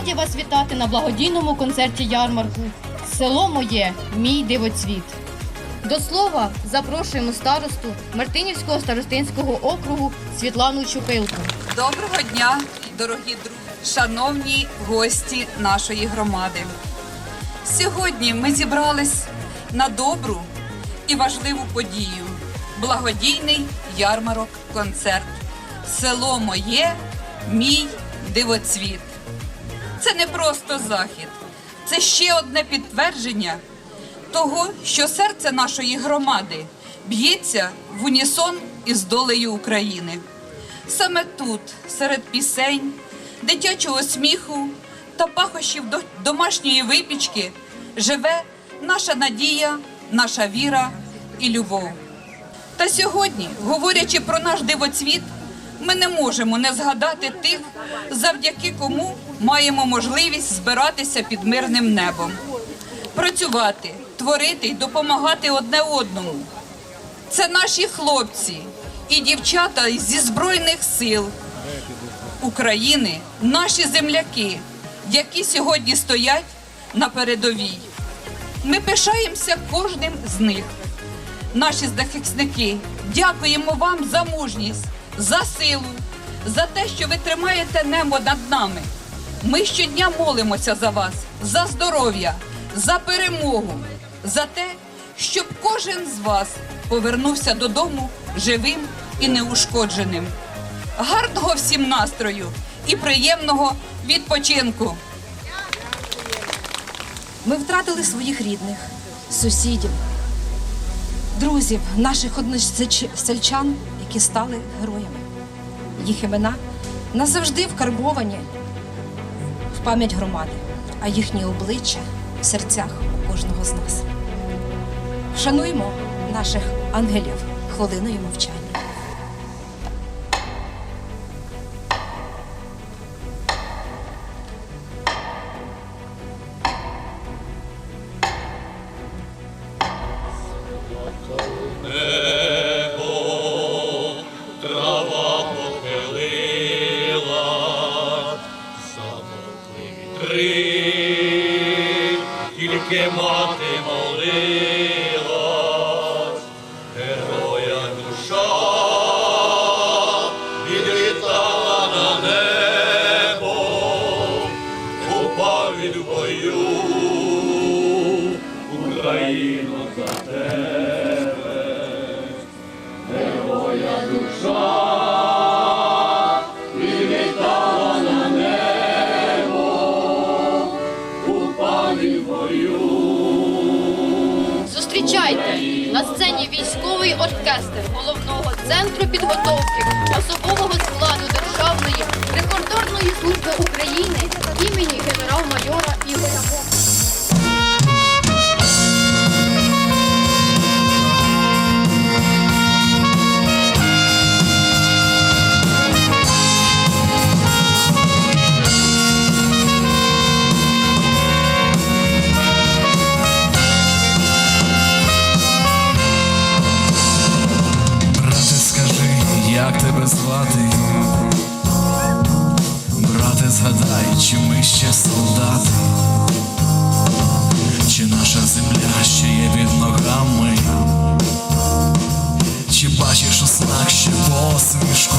Раді вас вітати на благодійному концерті ярмарку Село моє, мій дивоцвіт. До слова, запрошуємо старосту Мартинівського старостинського округу Світлану Чупилку. Доброго дня, дорогі друзі, шановні гості нашої громади. Сьогодні ми зібрались на добру і важливу подію благодійний ярмарок концерт. Село моє, мій дивоцвіт. Це не просто захід, це ще одне підтвердження того, що серце нашої громади б'ється в унісон із долею України. Саме тут, серед пісень, дитячого сміху та пахощів домашньої випічки, живе наша надія, наша віра і любов. Та сьогодні, говорячи про наш дивоцвіт, ми не можемо не згадати тих, завдяки кому маємо можливість збиратися під мирним небом, працювати, творити й допомагати одне одному. Це наші хлопці і дівчата зі Збройних сил України, наші земляки, які сьогодні стоять на передовій. Ми пишаємося кожним з них. Наші захисники, дякуємо вам за мужність, за силу, за те, що ви тримаєте небо над нами. Ми щодня молимося за вас, за здоров'я, за перемогу, за те, щоб кожен з вас повернувся додому живим і неушкодженим. Гарного всім настрою і приємного відпочинку! Ми втратили своїх рідних, сусідів, друзів, наших односельчан, які стали героями. Їх імена назавжди вкарбовані пам'ять громади, а їхні обличчя в серцях у кожного з нас. Шануємо наших ангелів хвилиною мовчання. Бою, Україно за тебе. Героя душа відлітала на небо, упав від бою. Зустрічайте на сцені військовий оркестр головного центру підготовки особового складу Державної прикордонної служби України імені генерал-майора 你会想过。Peace.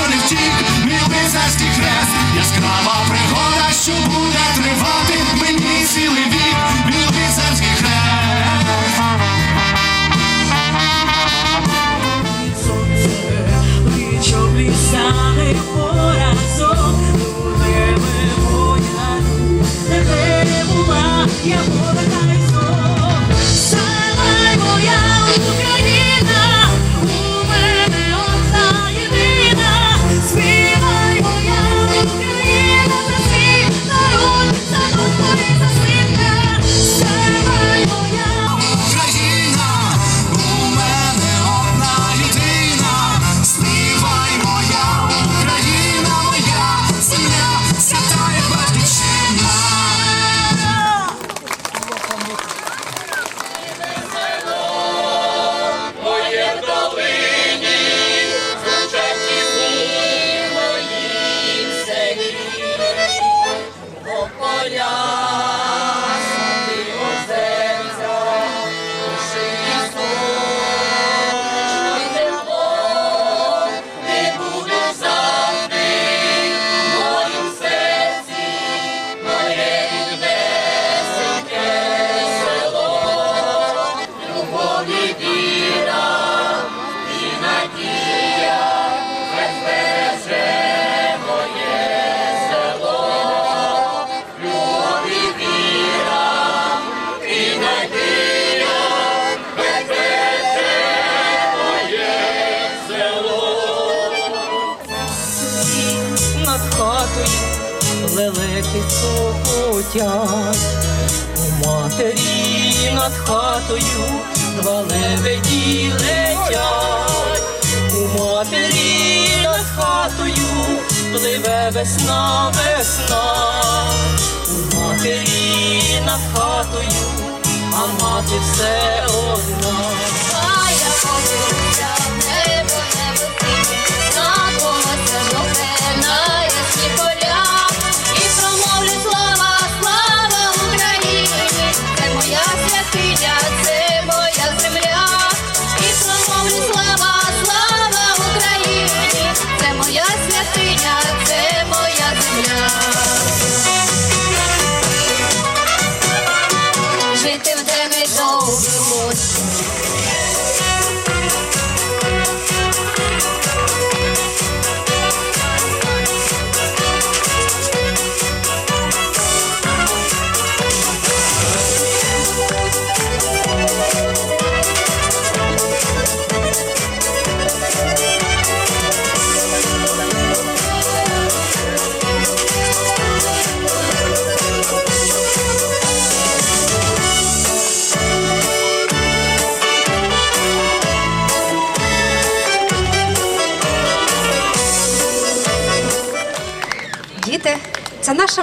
Що не втік, мій лицарський хрест, яскрава пригода, що буде тривати мені цілий вік, лелеки сокотять, у матері над хатою два лебеді летять, у матері над хатою пливе весна, весна, у матері над хатою, а мати все одна. А я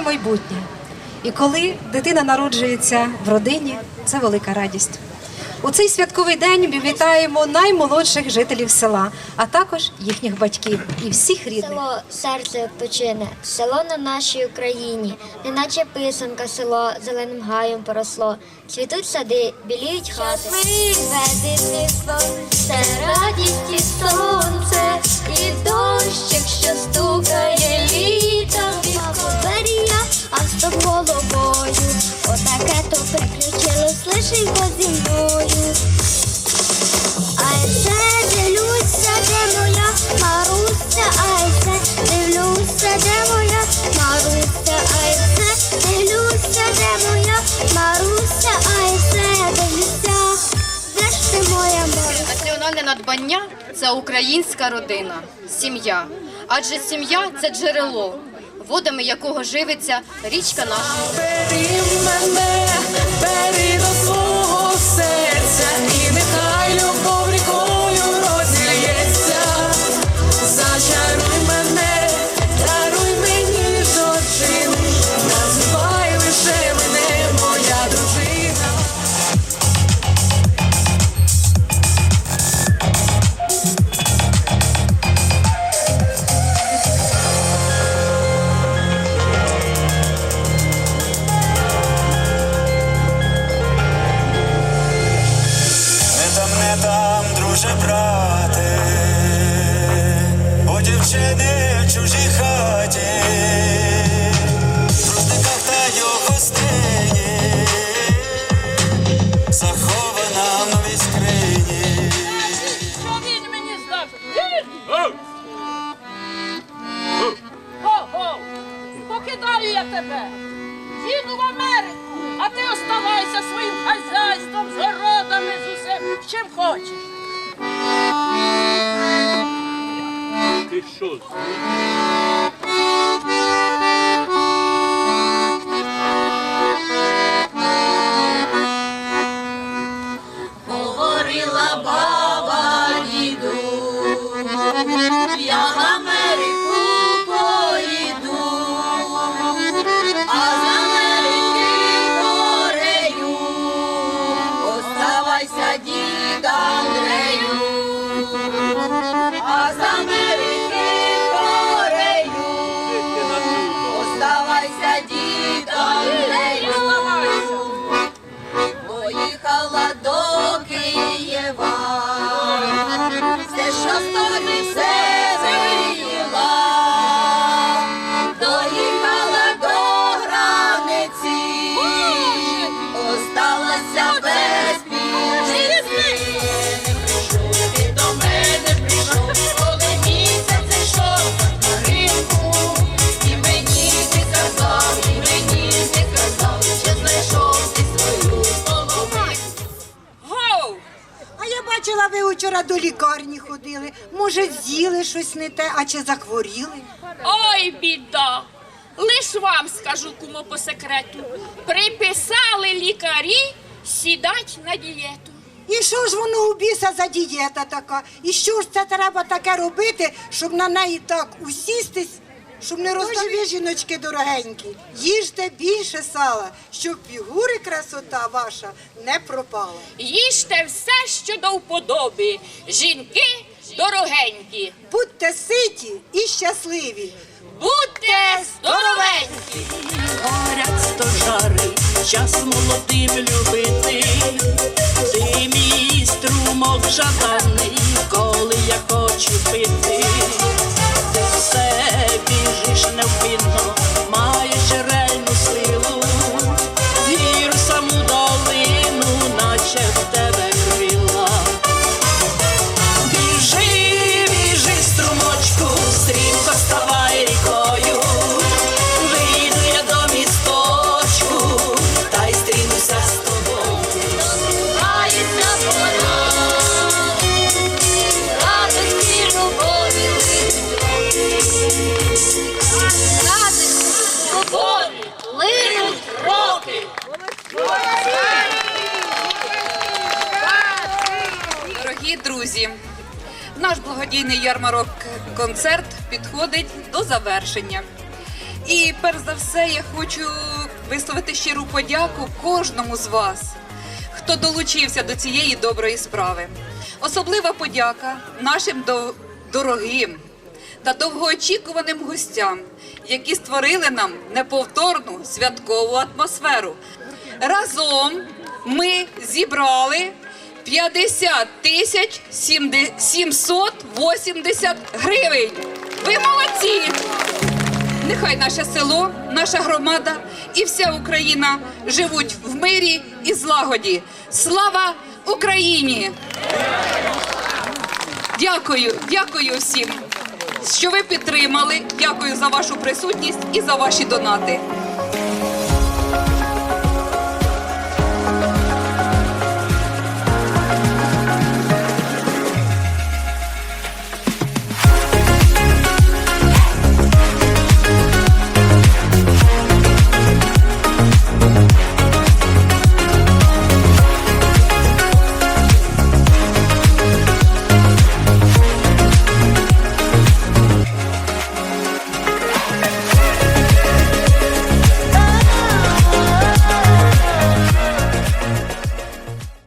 майбутнє. І коли дитина народжується в родині, це велика радість. У цей святковий день ми вітаємо наймолодших жителів села, а також їхніх батьків і всіх рідних. Село серце почине, село на нашій Україні, неначе писанка село зеленим гаєм поросло. Цвітуть сади, біліють хати. Веди це радість і сонце, і дощик, що стукає літом а головою. Отаке то приключилось лишенько зі мною. Ай це дивлюся, де моя Маруся, ай це дивлюся, де моя Маруся, ай це дивлюся, де моя Маруся, ай це дивлюся, де ж ти моя Маруся? Національне надбання це українська родина, сім'я. Адже сім'я це джерело, водами якого живиться річка нашої. З чим хочеш. Ти що? Вчора до лікарні ходили. Може, з'їли щось не те, а чи захворіли? Ой, біда! Лиш вам скажу, кумо по секрету. Приписали лікарі сідать на дієту. І що ж воно у біса за дієта така? І що ж це треба таке робити, щоб на неї так усістись, щоб не роздові жіночки дорогенькі. Їжте більше сала, щоб фігури красота ваша не пропала. Їжте все, що до вподоби. Жінки дорогенькі. Будьте ситі і щасливі. Будьте здоровенькі! Горять стожари, час молодим любити. Ти мій струмок жаданий, коли я хочу пити. Все біжиш невпинно, маєш ярмарок концерт підходить до завершення. І перш за все я хочу висловити щиру подяку кожному з вас, хто долучився до цієї доброї справи. Особлива подяка нашим дорогим та довгоочікуваним гостям, які створили нам неповторну святкову атмосферу. Разом ми зібрали 50 тисяч 780 гривень. Ви молодці! Нехай наше село, наша громада і вся Україна живуть в мирі і злагоді. Слава Україні! Дякую, дякую всім, що ви підтримали. Дякую за вашу присутність і за ваші донати.